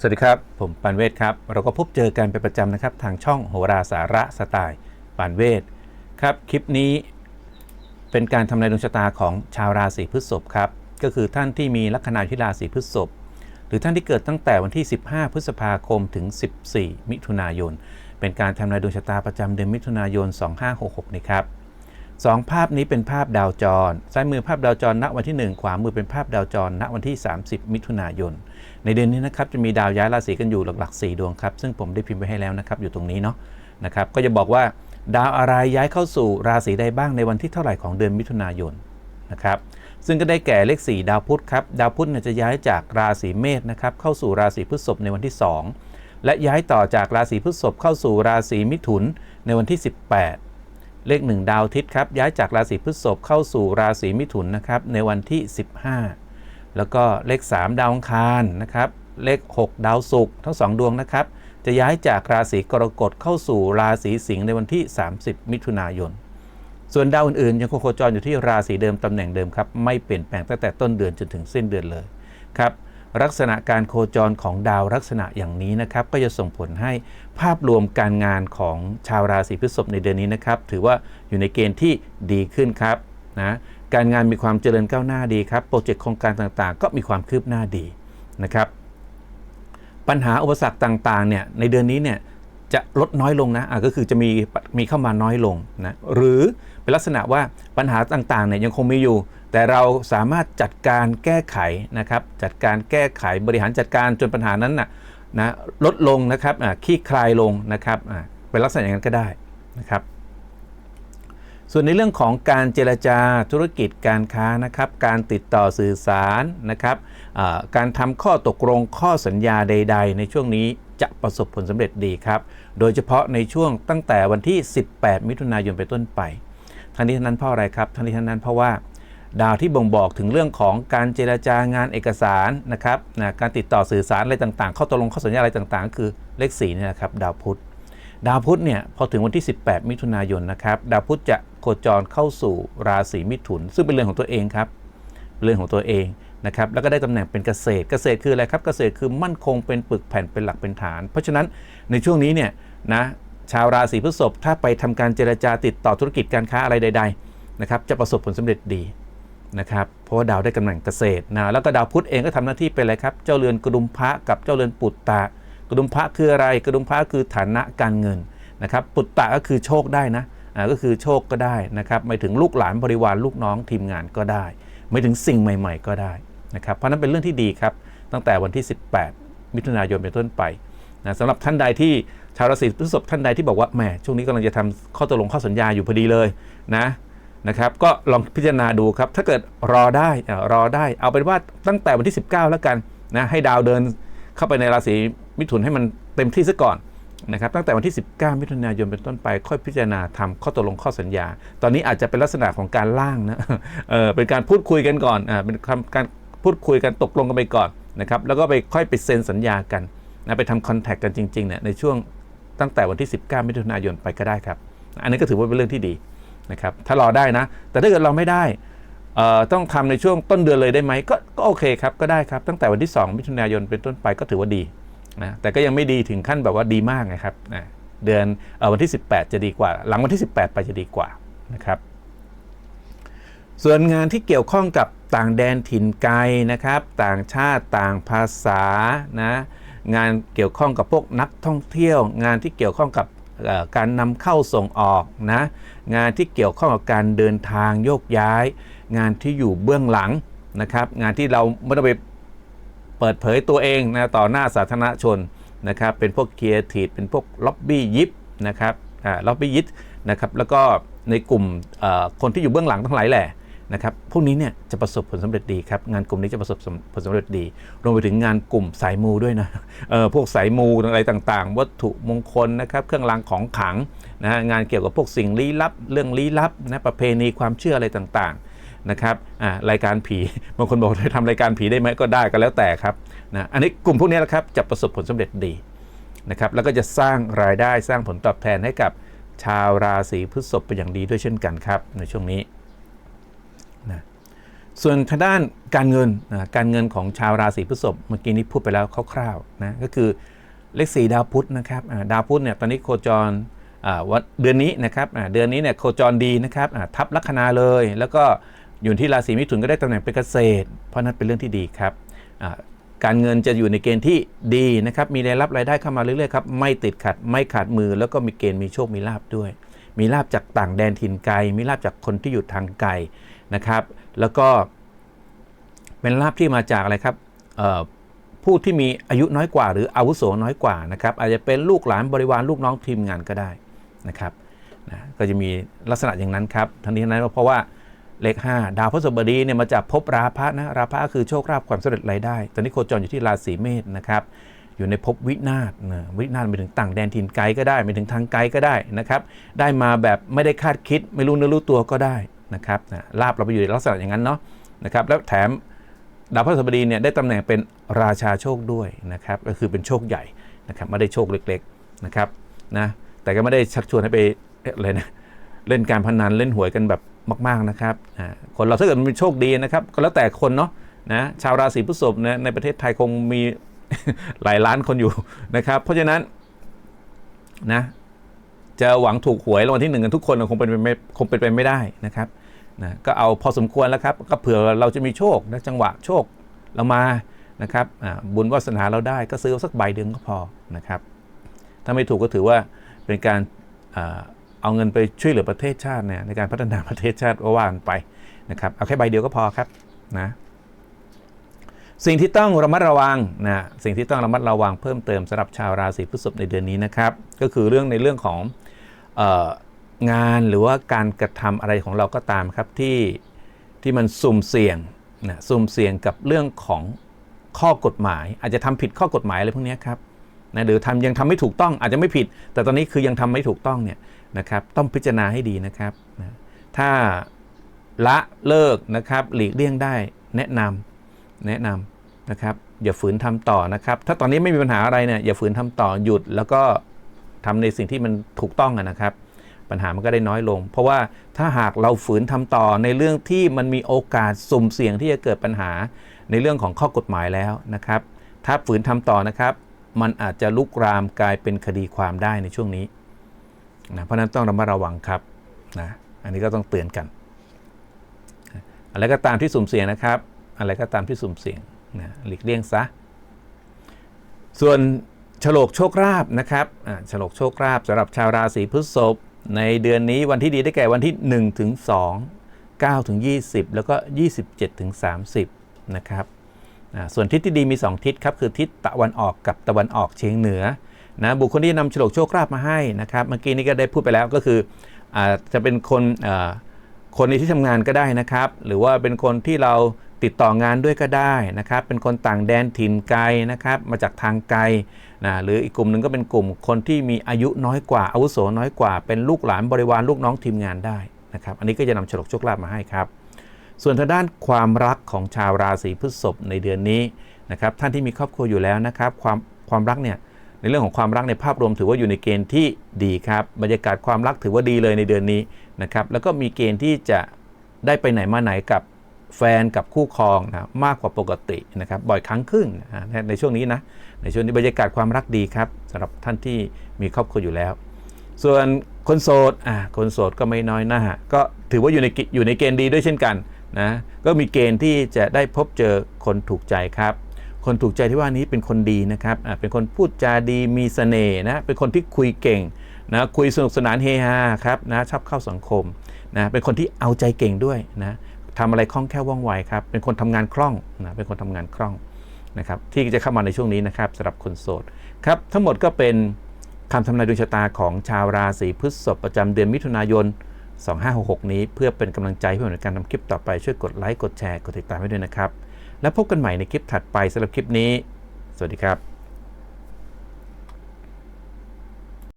สวัสดีครับ ผมปานเวทครับ เราก็พบเจอกันเป็นประจำนะครับ ทางช่องโหราสาระสไตล์ปานเวทครับ คลิปนี้เป็นการทำนายดวงชะตาของชาวราศีพฤษภครับ ก็คือท่านที่มีลัคนาที่ราศีพฤษภหรือท่านที่เกิดตั้งแต่วันที่ 15 พฤษภาคมถึง 14 มิถุนายน เป็นการทำนายดวงชะตาประจำเดือนมิถุนายน 2566 นะครับ สองภาพนี้เป็นภาพดาวจร ซ้ายมือภาพดาวจร ณ วันที่ 1 ขวามือเป็นภาพดาวจร ณ วันที่ 30 มิถุนายน ในเดือนนี้นะครับจะมีดาวย้ายราศีกันอยู่หลักๆ 4 ดวงครับ ซึ่งผมได้พิมพ์ไปให้แล้วนะครับอยู่ตรงนี้เนาะนะครับ ก็จะบอกว่าดาวอะไรย้ายเข้าสู่ราศีใดบ้างในวันที่เท่าไหร่ของเดือนมิถุนายนนะครับ ซึ่งก็ได้แก่เลข 4 ดาวพุธครับ ดาวพุธเนี่ยจะย้ายจากราศีเมษนะครับเข้าสู่ราศีพฤษภในวันที่ 2 และย้ายต่อจากราศีพฤษภเข้าสู่ราศีมิถุนในวันที่ 18 เลข 1 ดาวทิตย์ครับ ย้ายจากราศีพฤษภเข้าสู่ราศีมิถุนนะครับ ในวันที่ 15 แล้วก็เลข 3 ดาวอังคารนะครับ เลข 6 ดาวศุกร์ทั้ง 2 ดวงนะครับ จะย้ายจากราศีกรกฎเข้าสู่ราศีสิงห์ในวันที่ 30 มิถุนายน ส่วนดาวอื่นๆ ยังคงโคจรอยู่ที่ราศีเดิมตำแหน่งเดิมครับ ไม่เปลี่ยนแปลงตั้งแต่ต้นเดือนจนถึงสิ้นเดือนเลยครับ ลักษณะการโคจรของดาวลักษณะอย่างนี้นะครับก็จะส่งผลให้ภาพรวมการงานของชาวราศีพฤษภในเดือนนี้นะครับถือว่าอยู่ในเกณฑ์ที่ดีขึ้นครับนะการงานมีความเจริญก้าวหน้าดีครับโปรเจกต์โครงการต่างๆ ก็มีความคืบหน้าดีนะครับ ปัญหาอุปสรรคต่างๆเนี่ยในเดือนนี้เนี่ยจะลดน้อยลงนะะก็คือจะมีมีเข้ามาน้อยลงนะหรือเป็นลักษณะว่าปัญหาต่างๆเนี่ยยังคงมีอยู่ แต่เราสามารถจัดการแก้ไขนะครับ จัดการแก้ไขบริหารจัดการจนปัญหานั้นนะนะลดลงนะครับขี้คลายลงนะครับเป็นลักษณะอย่างนั้นก็ได้นะครับ ส่วนในเรื่องของการเจรจาธุรกิจการค้านะครับ การติดต่อสื่อสารนะครับการทำข้อตกลงข้อสัญญาใด ๆ ในช่วงนี้จะประสบผลสำเร็จดีครับ โดยเฉพาะในช่วงตั้งแต่วันที่ 18 มิถุนายนไปต้นไป ทั้งนี้ทั้งนั้นเพราะอะไรครับ ทั้งนี้ทั้งนั้นเพราะว่า ดาวที่บ่งบอกถึงเรื่องของการเจราจางานเอกสารนะครับนะการติดต่อสื่อสารอะไรต่างๆ ข้อตกลงข้อสัญญาอะไรต่างๆ คือเลข4นี่นะครับดาวพุธ ดาวพุธเนี่ยพอถึงวันที่ 18 มิถุนายนนะครับดาวพุธจะโคจรเข้าสู่ราศีมิถุน ซึ่งเป็นเรือนของตัวเองครับเรือนของตัวเองนะครับแล้วก็ได้ตำแหน่งเป็นเกษตร เกษตรคืออะไรครับ เกษตรคือมั่นคงเป็นปึกแผ่นเป็นหลักเป็นฐาน เพราะฉะนั้นในช่วงนี้เนี่ยนะชาวราศีพฤษภถ้าไปทำการเจรจาติดต่อธุรกิจการค้าอะไรใด ๆ นะครับ จะประสบผลสำเร็จดี นะครับเพราะว่าดาวได้ตำแหน่งเกษตรนะแล้วก็ดาวพุธเองก็ทำหน้าที่เป็นอะไรครับเจ้าเรือนกระดุมพระกับเจ้าเรือนปุตตะกระดุมพระคืออะไรกระดุมพระคือฐานะการเงินนะครับปุตตะก็คือโชคได้นะอ่าก็คือโชคก็ได้นะครับไม่ถึงลูกหลานบริวารลูกน้องทีมงานก็ได้ ไม่ถึงสิ่งใหม่ ๆ ก็ได้นะครับเพราะนั้นเป็นเรื่องที่ดีครับตั้งแต่วันที่ 18 มิถุนายนเป็นต้นไปนะสำหรับท่านใดที่ชาวราศีพฤษภท่านใดที่บอกว่าแหมช่วงนี้กำลังจะทำข้อตกลงข้อสัญญาอยู่พอดีเลยนะ นะครับก็ลองพิจารณาดูครับ ถ้าเกิดรอได้รอได้ เอาเป็นว่าตั้งแต่วันที่ 19 แล้วกันนะให้ดาวเดินเข้าไปในราศีมิถุนให้มันเต็มที่ซะก่อนนะครับตั้งแต่วันที่ 19 มิถุนายนเป็นต้นไป ค่อยพิจารณาทำข้อตกลงข้อสัญญา ตอนนี้อาจจะเป็นลักษณะของการล่างนะเออเป็นการพูดคุยกันก่อนอ่าเป็นการพูดคุยกันตกลงกันไปก่อนนะครับแล้วก็ไปค่อยไปเซ็นสัญญากันนะไปทำคอนแทคกันจริงๆเนี่ยในช่วงตั้งแต่วันที่ 19 มิถุนายนไปก็ได้ครับ อันนี้ก็ถือว่าเป็นเรื่องที่ดี นะครับถ้ารอได้นะ แต่ถ้าเกิดเราไม่ได้ต้องทำในช่วงต้นเดือนเลยได้ไหมก็ก็โอเคครับก็ได้ครับ ตั้งแต่วันที่ 2 มิถุนายนเป็นต้นไปก็ถือว่าดีนะแต่ก็ยังไม่ดีถึงขั้นแบบว่าดีมากนะครับนะเดือนอวันที่ 18 จะดีกว่า หลังวันที่ 18 ไปจะดีกว่านะครับ ส่วนงานที่เกี่ยวข้องกับต่างแดนถิ่นไกลนะครับ ต่างชาติต่างภาษานะงานเกี่ยวข้องกับพวกนักท่องเที่ยว งานที่เกี่ยวข้องกับ การนำเข้าส่งออกนะงานที่เกี่ยวข้องกับการเดินทางโยกย้าย งานที่อยู่เบื้องหลังนะครับงานที่เราไม่ต้องไปเปิดเผยตัวเองนะต่อหน้าสาธารณชนนะครับเป็นพวกเคียร์ทีดเป็นพวกล็อบบี้ยิปนะครับอ่าล็อบบี้ยิปนะครับแล้วก็ในกลุ่มคนที่อยู่เบื้องหลังทั้งหลายแหละ นะครับพวกนี้เนี่ยจะประสบผลสำเร็จดีครับงานกลุ่มนี้จะประสบผลสำเร็จดีรวมไปถึงงานกลุ่มสายมูด้วยนะเออพวกสายมูอะไรต่างๆ วัตถุมงคลนะครับเครื่องรางของขลังนะงานเกี่ยวกับพวกสิ่งลี้ลับ เรื่องลี้ลับนะประเพณีความเชื่ออะไรต่างๆนะครับอ่ารายการผีบางคนบอกจะทำรายการผีได้ไหมก็ได้ก็แล้วแต่ครับนะอันนี้กลุ่มพวกนี้แหละครับจะประสบผลสำเร็จดีนะครับแล้วก็จะสร้างรายได้สร้างผลตอบแทนให้กับชาวราศีพฤษภเป็นอย่างดีด้วยเช่นกันครับในช่วงนี้ ส่วนทางด้านการเงินนะการเงินของชาวราศีพฤษภเมื่อกี้นี้พูดไปแล้วคร่าวๆนะก็คือเลขสี่ดาวพุธนะครับดาวพุธเนี่ยตอนนี้โคจรวันเดือนนี้นะครับเดือนนี้เนี่ยโคจรดีนะครับทับลัคนาเลย แล้วก็อยู่ที่ราศีมิถุนก็ได้ตำแหน่งเป็นเกษตร เพราะนั้นเป็นเรื่องที่ดีครับการเงินจะอยู่ในเกณฑ์ที่ดีนะครับมีรายรับรายได้เข้ามาเรื่อยๆครับไม่ติดขัดไม่ขาดมือแล้วก็มีเกณฑ์มีโชคมีลาบด้วย มีลาบจากต่างแดนถิ่นไกล มีลาบจากคนที่อยู่ทางไกลนะครับ แล้วก็เป็นลาบที่มาจากอะไรครับผู้ที่มีอายุน้อยกว่า หรืออาวุโสน้อยกว่านะครับอาจจะเป็นลูกหลานบริวารลูกน้องทีมงานก็ได้นะครับนะก็จะมีลักษณะอย่างนั้นครับทั้งนี้ทั้งนั้นเพราะว่าเลข 5 ดาวพฤหัสบดีเนี่ยมาจากภพราพะนะราพะคือโชคลาภความสำเร็จรายได้ ตอนนี้โคจรอยู่ที่ราศีเมษนะครับ อยู่ในภพวินาศนะวินาศไปถึงต่างแดนถิ่นไกลก็ได้ไปถึงทางไกลก็ได้นะครับ ได้มาแบบไม่ได้คาดคิด ไม่รู้เนื้อรู้ตัวก็ได้นะครับนะลาบเราไปอยู่ในลักษณะอย่างนั้นเนาะนะครับแล้วแถมดาวพฤหัสบดีเนี่ยได้ตำแหน่งเป็นราชาโชคด้วยนะครับก็คือเป็นโชคใหญ่นะครับไม่ได้โชคเล็กๆนะครับนะแต่ก็ไม่ได้ชักชวนให้ไปเอ๊ะไรนะเล่นการพนันเล่นหวยกันแบบมาก ๆนะครับอ่าคนเราถ้าเกิดมันโชคดีนะครับก็แล้วแต่คนเนาะนะชาวราศีพฤษภนะในประเทศไทยคงมี หลายล้านคนอยู่นะครับ เพราะฉะนั้นนะจะหวังถูกหวยรางวัลที่หนึ่งกันทุกคนคงเป็นไปไม่คงเป็นไปไม่ได้นะครับนะก็เอาพอสมควรแล้วครับ ก็เผื่อเราจะมีโชคนะจังหวะโชคเรามานะครับบุญวาสนาเราได้ก็ซื้อสักใบเดียวก็พอนะครับ ถ้าไม่ถูกก็ถือว่าเป็นการเอาเงินไปช่วยเหลือประเทศชาติเนี่ยในการพัฒนาประเทศชาติว่ากันไปนะครับ เอาแค่ใบเดียวก็พอครับนะ สิ่งที่ต้องระมัดระวังนะสิ่งที่ต้องระมัดระวังเพิ่มเติมสำหรับชาวราศีพฤษภในเดือนนี้นะครับ ก็คือเรื่องในเรื่องของงานหรือว่าการกระทำอะไรของเราก็ตามครับที่ที่มันสุ่มเสี่ยงนะสุ่มเสี่ยงกับเรื่องของข้อกฎหมาย อาจจะทำผิดข้อกฎหมายอะไรพวกนี้ครับนะหรือทำยังทำไม่ถูกต้องอาจจะไม่ผิด แต่ตอนนี้คือยังทำไม่ถูกต้องเนี่ยนะครับต้องพิจารณาให้ดีนะครับนะถ้าละเลิกนะครับหลีกเลี่ยงได้แนะนำ แนะนำนะครับอย่าฝืนทำต่อนะครับ ถ้าตอนนี้ไม่มีปัญหาอะไรเนี่ยอย่าฝืนทำต่อหยุดแล้วก็ทำในสิ่งที่มันถูกต้องนะครับ ปัญหามันก็ได้น้อยลง เพราะว่าถ้าหากเราฝืนทำต่อในเรื่องที่มันมีโอกาสสุ่มเสี่ยงที่จะเกิดปัญหาในเรื่องของข้อกฎหมายแล้วนะครับ ถ้าฝืนทำต่อนะครับ มันอาจจะลุกรามกลายเป็นคดีความได้ในช่วงนี้นะเพราะนั้นต้องระมัดระวังครับนะอันนี้ก็ต้องเตือนกันอะไรก็ตามที่สุ่มเสี่ยงนะครับ อะไรก็ตามที่สุ่มเสี่ยงนะหลีกเลี่ยงซะ ส่วนฉลกโชคราบนะครับฉลกโชคราบสำหรับชาวราศีพฤษภในเดือนนี้วันที่ดีได้แก่วันที่ 1 ถึง 2 9 ถึง 20 แล้วก็ 27 ถึง 30 นะครับส่วนทิศที่ดีมี 2 ทิศครับคือทิศตะวันออกกับตะวันออกเฉียงเหนือนะบุคคลที่นำฉลกโชคราบมาให้นะครับเมื่อกี้นี้ก็ได้พูดไปแล้วก็คืออาจจะเป็นคนคนในที่ทำงานก็ได้นะครับ หรือว่าเป็นคนที่เรา ติดต่องานด้วยก็ได้นะครับ เป็นคนต่างแดนถิ่นไกลนะครับ มาจากทางไกลนะหรืออีกกลุ่มหนึ่งก็เป็นกลุ่มคนที่มีอายุน้อยกว่าอาวุโสน้อยกว่า เป็นลูกหลานบริวารลูกน้องทีมงานได้นะครับ อันนี้ก็จะนำฉลกโชคลาภมาให้ครับ ส่วนทางด้านความรักของชาวราศีพฤษภในเดือนนี้นะครับ ท่านที่มีครอบครัวอยู่แล้วนะครับ ความความรักเนี่ยในเรื่องของความรักในภาพรวมถือว่าอยู่ในเกณฑ์ที่ดีครับ บรรยากาศความรักถือว่าดีเลยในเดือนนี้นะครับ แล้วก็มีเกณฑ์ที่จะได้ไปไหนมาไหนกับ แฟนกับคู่ครองนะมากกว่าปกตินะครับบ่อยครั้งครึ่งนะในช่วงนี้นะในช่วงนี้บรรยากาศความรักดีครับสำหรับท่านที่มีครอบครัวอยู่แล้ว ส่วนคนโสดอ่าคนโสดก็ไม่น้อยหน้าก็ถือว่าอยู่ในกิอยู่ในเกณฑ์ดีด้วยเช่นกันนะก็มีเกณฑ์ที่จะได้พบเจอคนถูกใจครับ คนถูกใจที่ว่านี้เป็นคนดีนะครับอ่าเป็นคนพูดจาดีมีเสน่ห์นะเป็นคนที่คุยเก่งนะคุยสนุกสนานเฮฮาครับนะชอบเข้าสังคมนะเป็นคนที่เอาใจเก่งด้วยนะ ทำอะไรคล่องแคล่วว่องไวครับ เป็นคนทำงานคล่องนะ เป็นคนทำงานคล่องนะครับ ที่จะเข้ามาในช่วงนี้นะครับสำหรับคนโสดครับ ทั้งหมดก็เป็นคำทำนายดวงชะตาของชาวราศีพฤษภประจำเดือนมิถุนายน 2566 นี้ เพื่อเป็นกำลังใจให้ผมในการทำคลิปต่อไปช่วยกดไลค์ กดแชร์ กดติดตามให้ด้วยนะครับ แล้วพบกันใหม่ในคลิปถัดไปสำหรับคลิปนี้ สวัสดีครับ